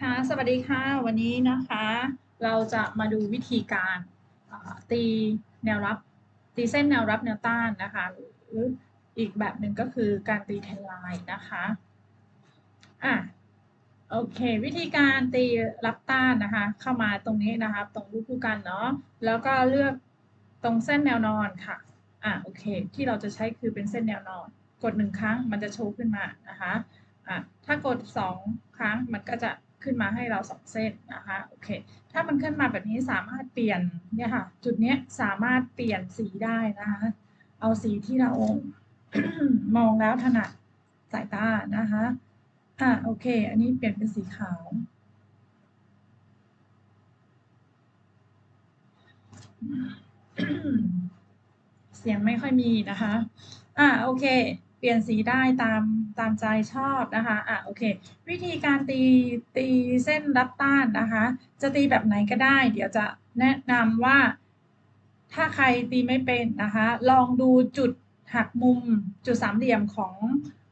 ค่ะสวัสดีค่ะวันนี้นะคะ เราจะมาดูวิธีการตีแนวรับ ตีเส้นแนวรับแนวต้านนะคะหรืออีกแบบหนึ่งก็คือการตีเทรนไลน์นะคะอะโอเค วิธีการตีรับต้านนะคะ เข้ามาตรงนี้นะคะตรงรูปคู่กันเนาะแล้วก็เลือกตรงเส้นแนวนอนค่ะอะโอเค ที่เราจะใช้คือเป็นเส้นแนวนอน กดหนึ่งครั้งมันจะโชว์ขึ้นมานะคะ อะถ้ากด 2 ครั้งมันก็จะขึ้นมาให้เรา 2 เส้นนะคะโอเคถ้ามันขึ้นมาแบบนี้สามารถเปลี่ยนเนี่ยค่ะ จุดเนี้ยสามารถเปลี่ยนสีได้นะคะเอาสีที่เรามองแล้วถนัดสายตานะคะอะโอเค อันนี้เปลี่ยนเป็นสีขาวเสียงไม่ค่อยมีนะคะ อะโอเค เปลี่ยนสีได้ตามตามใจชอบนะคะอะโอเค วิธีการตีตีเส้นรับต้านนะคะ จะตีแบบไหนก็ได้ เดี๋ยวจะแนะนำว่า ถ้าใครตีไม่เป็นนะคะ ลองดูจุดหักมุมจุดสามเหลี่ยมของ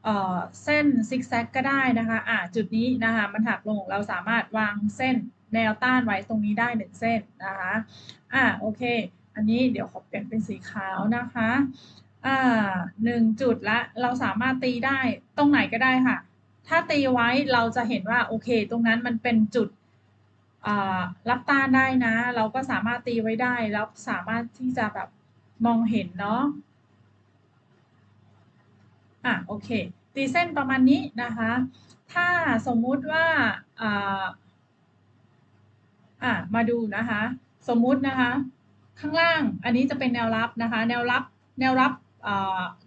เอ่อเส้นซิกแซกก็ได้นะคะอะจุดนี้นะคะมันหักลงเราสามารถวางเส้นแนวต้านไว้ตรงนี้ได้หนึ่งเส้นนะคะอะโอเค อันนี้เดี๋ยวขอเปลี่ยนเป็นสีขาวนะคะ อ่าหนึ่งจุดละเราสามารถตีได้ตรงไหนก็ได้ค่ะ ถ้าตีไว้เราจะเห็นว่าโอเค ตรงนั้นมันเป็นจุดรับต้านได้นะ เราก็สามารถตีไว้ได้แล้วสามารถที่จะแบบมองเห็นเนาะอะโอเค ตีเส้นประมาณนี้นะคะ ถ้าสมมุติว่าอ่าอะมาดูนะคะ สมมุตินะคะ ข้างล่างอันนี้จะเป็นแนวรับนะคะ แนวรับแนวรับ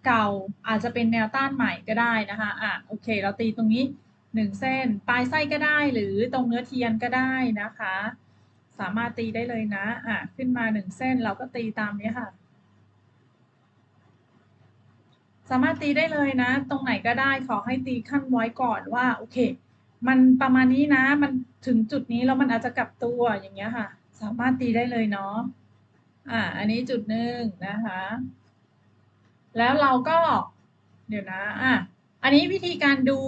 เก่าอาจจะเป็นแนวต้านใหม่ก็ได้นะคะอะโอเค เราตีตรงนี้หนึ่งเส้นปลายไส้ก็ได้หรือตรงเนื้อเทียนก็ได้นะคะ สามารถตีได้เลยนะอะขึ้นมาหนึ่งเส้นเราก็ตีตามนี้ค่ะ สามารถตีได้เลยนะ ตรงไหนก็ได้ขอให้ตีขั้นไว้ก่อนว่าโอเค มันประมาณนี้นะ มันถึงจุดนี้แล้วมันอาจจะกลับตัวอย่างเงี้ยค่ะ สามารถตีได้เลยเนาะอ่าอันนี้จุดหนึ่งนะคะ แล้วเราก็ เดี๋ยวนะอะอันนี้วิธีการดู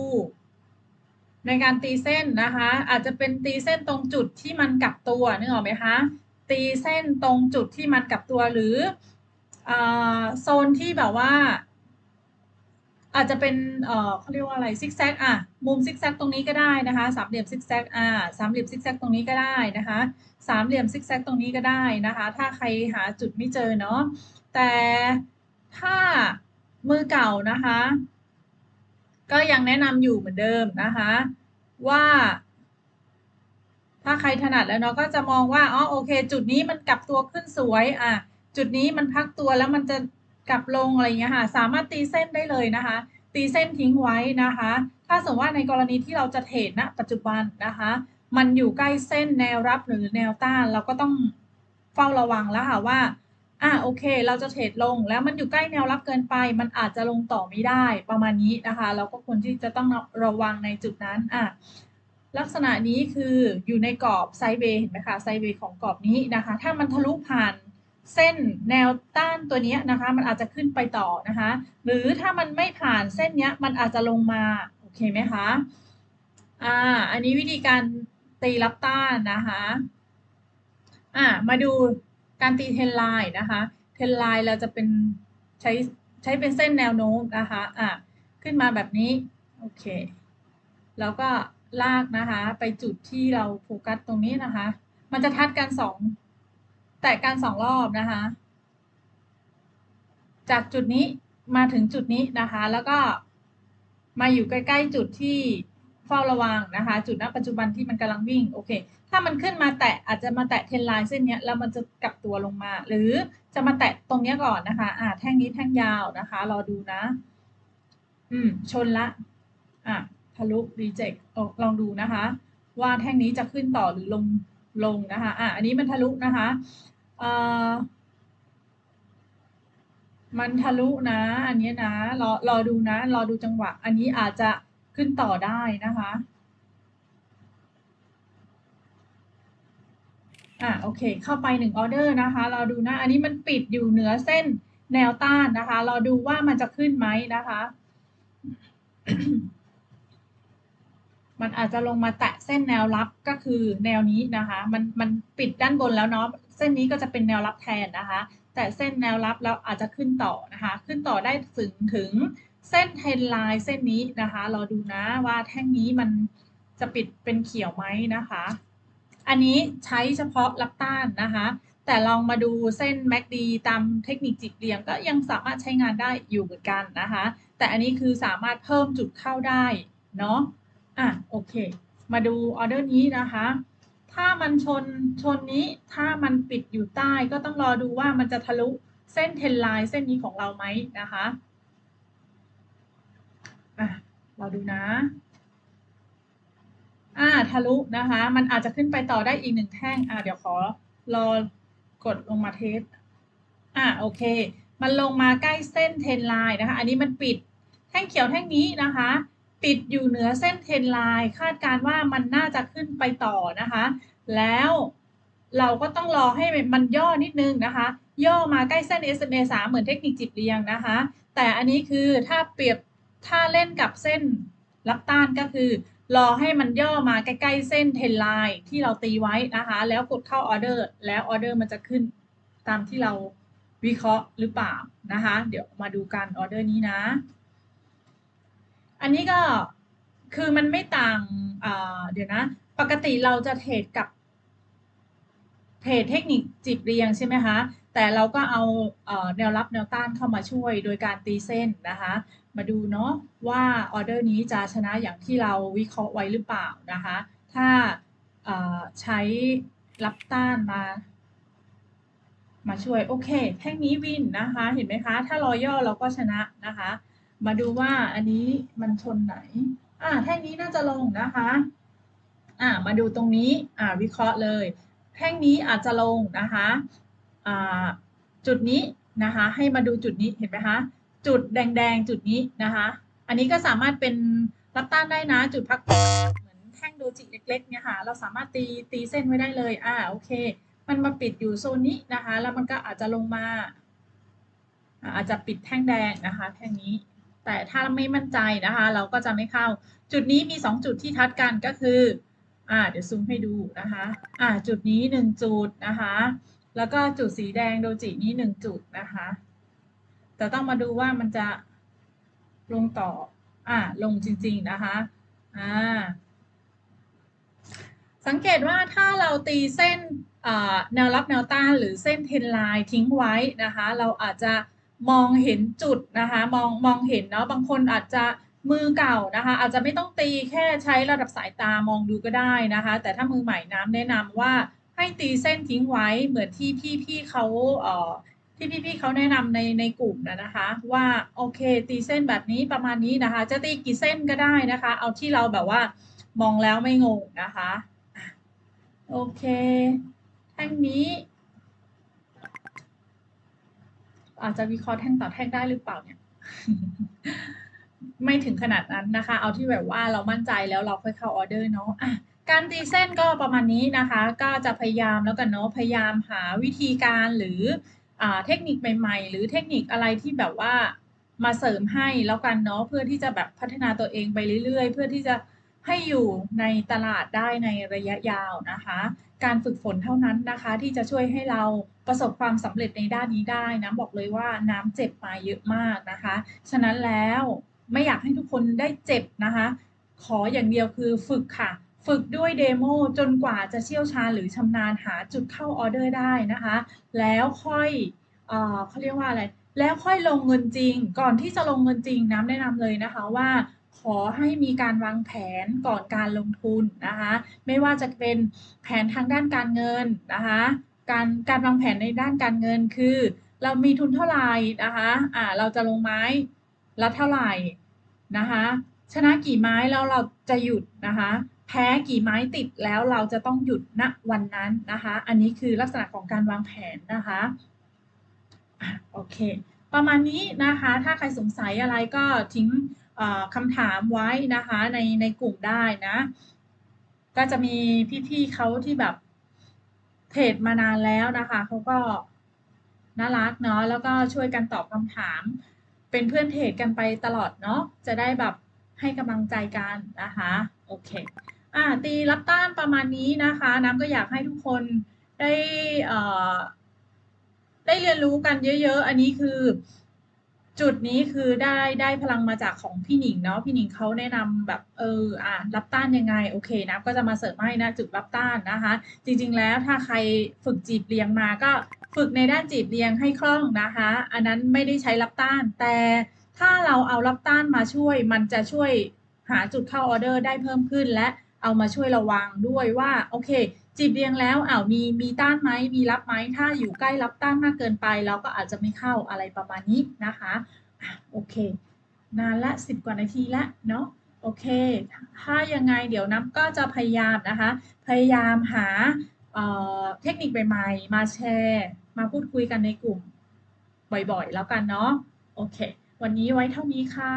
ในการตีเส้นนะคะ อาจจะเป็นตีเส้นตรงจุดที่มันกลับตัวนึกออกไหมคะตีเส้นตรงจุดที่มันกลับตัวหรืออ่าโซนที่แบบว่า อาจจะเป็นเอ่อเขาเรียกว่าอะไรซิกแซกอะมุมซิกแซกตรงนี้ก็ได้นะคะสามเหลี่ยมซิกแซกอ่าสามเหลี่ยมซิกแซกตรงนี้ก็ได้นะคะสามเหลี่ยมซิกแซกตรงนี้ก็ได้นะคะ ถ้าใครหาจุดไม่เจอเนาะแต่ ถ้ามือเก่านะคะ ก็ยังแนะนำอยู่เหมือนเดิมนะคะ ว่า ถ้าใครถนัดแล้วเนาะก็จะมองว่าอ๋อโอเค จุดนี้มันกลับตัวขึ้นสวยอะจุดนี้มันพักตัวแล้วมันจะกลับลงอะไรเงี้ยค่ะ สามารถตีเส้นได้เลยนะคะ ตีเส้นทิ้งไว้นะคะ ถ้าสมมติว่าในกรณีที่เราจะเทรดณปัจจุบันนะคะ มันอยู่ใกล้เส้นแนวรับหรือแนวต้าน เราก็ต้องเฝ้าระวังแล้วค่ะว่า อ่าโอเค เราจะเทรดลงแล้วมันอยู่ใกล้แนวรับเกินไป มันอาจจะลงต่อไม่ได้ประมาณนี้นะคะ เราก็ควรที่จะต้องระวังในจุดนั้นอะลักษณะนี้คืออยู่ในกรอบไซเวย์เห็นไหมคะไซเวย์ของกรอบนี้นะคะ ถ้ามันทะลุผ่านเส้นแนวต้านตัวนี้นะคะ มันอาจจะขึ้นไปต่อนะคะ หรือถ้ามันไม่ผ่านเส้นนี้มันอาจจะลงมาโอเคไหมคะอ่าอันนี้วิธีการตีรับต้านนะคะอ่ามาดู การตีเทนไลน์นะคะเทนไลน์เราจะเป็นใช้ใช้เป็นเส้นแนวโน้มนะคะอ่าขึ้นมาแบบนี้โอเคแล้วก็ลากนะคะไปจุดที่เราโฟกัสตรงนี้นะคะ มันจะทัดกันสองแตะกันสองรอบนะคะ จากจุดนี้มาถึงจุดนี้นะคะ แล้วก็มาอยู่ใกล้ ๆ จุดที่ เฝ้าระวังนะคะ จุดณปัจจุบันที่มันกำลังวิ่งโอเค ถ้ามันขึ้นมาแตะอาจจะมาแตะเทนไลน์เส้นนี้แล้วมันจะกลับตัวลงมา หรือจะมาแตะตรงนี้ก่อนนะคะอ่าแท่งนี้แท่งยาวนะคะ รอดูนะ อืม ชนละอะทะลุรีเจ็คลองดูนะคะ ว่าแท่งนี้จะขึ้นต่อหรือลงลงนะคะอะอันนี้มันทะลุนะคะเอ่อมันทะลุนะ อันนี้นะรอรอดูนะ รอดูจังหวะ อันนี้อาจจะ ขึ้นต่อได้นะคะอะโอเค เข้าไปหนึ่งออเดอร์นะคะ เราดูนะอันนี้มันปิดอยู่เหนือเส้นแนวต้านนะคะ เราดูว่ามันจะขึ้นไหมนะคะ มันอาจจะลงมาแตะเส้นแนวรับก็คือแนวนี้นะคะ มันมันปิดด้านบนแล้วเนาะเส้นนี้ก็จะเป็นแนวรับแทนนะคะ แต่เส้นแนวรับแล้วอาจจะขึ้นต่อนะคะ ขึ้นต่อได้ถึงถึง เส้นเทรนไลน์เส้นนี้นะคะ เรอดูนะว่าแท่งนี้มันจะปิดเป็นเขียวไหมนะคะ อันนี้ใช้เฉพาะรับต้านนะคะ แต่ลองมาดูเส้น MACD ตามเทคนิคจิกเรียงก็ยังสามารถใช้งานได้อยู่เหมือนกันนะคะ แต่อันนี้คือสามารถเพิ่มจุดเข้าได้เนาะอะโอเค มาดูออเดอร์นี้นะคะ ถ้ามันชนชนนี้ถ้ามันปิดอยู่ใต้ก็ต้องรอดูว่ามันจะทะลุเส้นเทนไลน์เส้นนี้ของเราไหมนะคะ อะรอดูนะ อ่าทะลุนะคะ มันอาจจะขึ้นไปต่อได้อีกหนึ่งแท่ง อ่าเดี๋ยวขอรอกดลงมาเทส อ่าโอเค มันลงมาใกล้เส้นเทนไลน์นะคะ อันนี้มันปิดแท่งเขียวแท่งนี้นะคะ ปิดอยู่เหนือเส้นเทนไลน์คาดการว่ามันน่าจะขึ้นไปต่อนะคะ แล้วเราก็ต้องรอให้มันย่อนิดนึงนะคะ ย่อมาใกล้เส้น SMA 3เหมือนเทคนิคจิบเรียงนะคะ แต่อันนี้คือถ้าเปรียบ ถ้าเล่นกับเส้นรับต้านก็คือ รอให้มันย่อมาใกล้ๆเส้นเทนไลน์ที่เราตีไว้นะคะ แล้วกดเข้าออเดอร์ แล้วออเดอร์มันจะขึ้นตามที่เราวิเคราะห์หรือเปล่านะคะ เดี๋ยวมาดูกันออเดอร์นี้นะ อันนี้ก็คือมันไม่ต่างเดี๋ยวนะ ปกติเราจะเทรดกับเทรดเทคนิคจิบเรียงใช่ไหมคะ แต่เราก็เอาแนวรับแนวต้านเข้ามาช่วยโดยการตีเส้นนะคะ มาดูเนาะว่าออเดอร์นี้จะชนะอย่างที่เราวิเคราะห์ไว้หรือเปล่านะคะ ถ้าใช้รับต้านมา มาช่วยโอเค แท่งนี้วินนะคะ เห็นไหมคะ ถ้ารอย่อเราก็ชนะนะคะ มาดูว่าอันนี้มันชนไหนอ่าแท่งนี้น่าจะลงนะคะอ่ามาดูตรงนี้อ่าวิเคราะห์เลย แท่งนี้อาจจะลงนะคะ จุดนี้นะคะให้มาดูจุดนี้เห็นไหมคะจุดแดงๆ จุดนี้นะคะ อันนี้ก็สามารถเป็นรับต้านได้นะ จุดพักเหมือนแท่งโดจิเล็กๆเนี่ยค่ะเราสามารถตีตีเส้นไว้ได้เลยอ่าโอเค มันมาปิดอยู่โซนนี้นะคะ แล้วมันก็อาจจะลงมา อาจจะปิดแท่งแดงนะคะ แท่งนี้ แต่ถ้าไม่มั่นใจนะคะ เราก็จะไม่เข้า จุดนี้มี 2 จุดที่ทัดกันก็คืออ่าเดี๋ยวซูมให้ดูนะคะอ่าจุดนี้ 1 จุดนะคะ แล้วก็จุดสีแดงโดจินี้1จุดนะคะ แต่ต้องมาดูว่ามันจะลงต่อ อ่า ลงจริง ๆ นะคะ อ่า สังเกตว่าถ้าเราตีเส้นแนวรับแนวต้านหรือเส้นเทนไลน์ทิ้งไว้นะคะ เราอาจจะมองเห็นจุดนะคะ มองมองเห็นเนาะ บางคนอาจจะมือเก่านะคะ อาจจะไม่ต้องตีแค่ใช้ระดับสายตามองดูก็ได้นะคะ แต่ถ้ามือใหม่น้ำแนะนำว่า ให้ตีเส้นทิ้งไว้เหมือนที่พี่พี่เขาเอ่อที่พี่พี่เขาแนะนำในในกลุ่มนะนะคะ ว่าโอเค ตีเส้นแบบนี้ประมาณนี้นะคะ จะตีกี่เส้นก็ได้นะคะ เอาที่เราแบบว่ามองแล้วไม่งงนะคะโอเคแท่งนี้ อาจจะวิเคราะห์แท่งต่อแท่งได้หรือเปล่าเนี่ย ไม่ถึงขนาดนั้นนะคะ เอาที่แบบว่าเรามั่นใจแล้วเราค่อยเข้าออเดอร์เนาะะ การตีเส้นก็ประมาณนี้นะคะ ก็จะพยายามแล้วกันเนาะพยายามหาวิธีการหรืออเทคนิคใหม่ ๆ หรือเทคนิคอะไรที่แบบว่ามาเสริมให้แล้วกันเนาะเพื่อที่จะแบบพัฒนาตัวเองไปเรื่อย ๆ เพื่อที่จะให้อยู่ในตลาดได้ในระยะยาวนะคะ การฝึกฝนเท่านั้นนะคะ ที่จะช่วยให้เราประสบความสำเร็จในด้านนี้ได้นะบอกเลยว่าน้ำเจ็บมาเยอะมากนะคะ ฉะนั้นแล้วไม่อยากให้ทุกคนได้เจ็บนะคะ ขออย่างเดียวคือฝึกค่ะ ฝึกด้วยเดโมจนกว่าจะเชี่ยวชาญหรือชำนาญหาจุดเข้าออเดอร์ได้นะคะ แล้วค่อยเออเขาเรียกว่าอะไร แล้วค่อยลงเงินจริง ก่อนที่จะลงเงินจริงน้ำแนะนำเลยนะคะว่า ขอให้มีการวางแผนก่อนการลงทุนนะคะ ไม่ว่าจะเป็นแผนทางด้านการเงินนะคะ การการวางแผนในด้านการเงินคือ เรามีทุนเท่าไหร่นะคะอ่าเราจะลงไม้ละเท่าไหร่นะคะชนะกี่ไม้แล้วเราจะหยุดนะคะ แพ้กี่ไม้ติดแล้วเราจะต้องหยุดณวันนั้นนะคะ อันนี้คือลักษณะของการวางแผนนะคะโอเค ประมาณนี้นะคะ ถ้าใครสงสัยอะไรก็ทิ้งคำถามไว้นะคะในในกลุ่มได้นะ ก็จะมีพี่ๆเขาที่แบบเทรดมานานแล้วนะคะเขาก็น่ารักเนาะแล้วก็ช่วยกันตอบคำถาม เป็นเพื่อนเทรดกันไปตลอดเนาะจะได้แบบให้กำลังใจกันนะคะ โอเค อ่าตีรับต้านประมาณนี้นะคะ น้ำก็อยากให้ทุกคนได้เอ่อได้เรียนรู้กันเยอะ ๆ อันนี้คือ จุดนี้คือได้ได้พลังมาจากของพี่หนิงเนาะพี่หนิงเขาแนะนำแบบเอออ่ารับต้านยังไงโอเคนะก็จะมาเสริมให้นะจุดรับต้านนะคะ จริง ๆ แล้วถ้าใครฝึกจีบเรียงมาก็ฝึกในด้านจีบเรียงให้คล่องนะคะ อันนั้นไม่ได้ใช้รับต้าน แต่ถ้าเราเอารับต้านมาช่วย มันจะช่วยหาจุดเข้าออเดอร์ได้เพิ่มขึ้นและ เอามาช่วยระวังด้วยว่าโอเค จีบเรียงแล้วอ้าวมีมีต้านไหมมีรับไหมถ้าอยู่ใกล้รับต้านมากเกินไป เราก็อาจจะไม่เข้าอะไรประมาณนี้นะคะอะโอเค นานละสิบกว่านาทีละเนาะโอเค ถ้ายังไงเดี๋ยวน้ำก็จะพยายามนะคะ พยายามหาเเทคนิคใหม่ๆ มาแชร์ มาพูดคุยกันในกลุ่มบ่อยๆ แล้วกันเนาะ โอเค วันนี้ไว้เท่านี้ค่ะ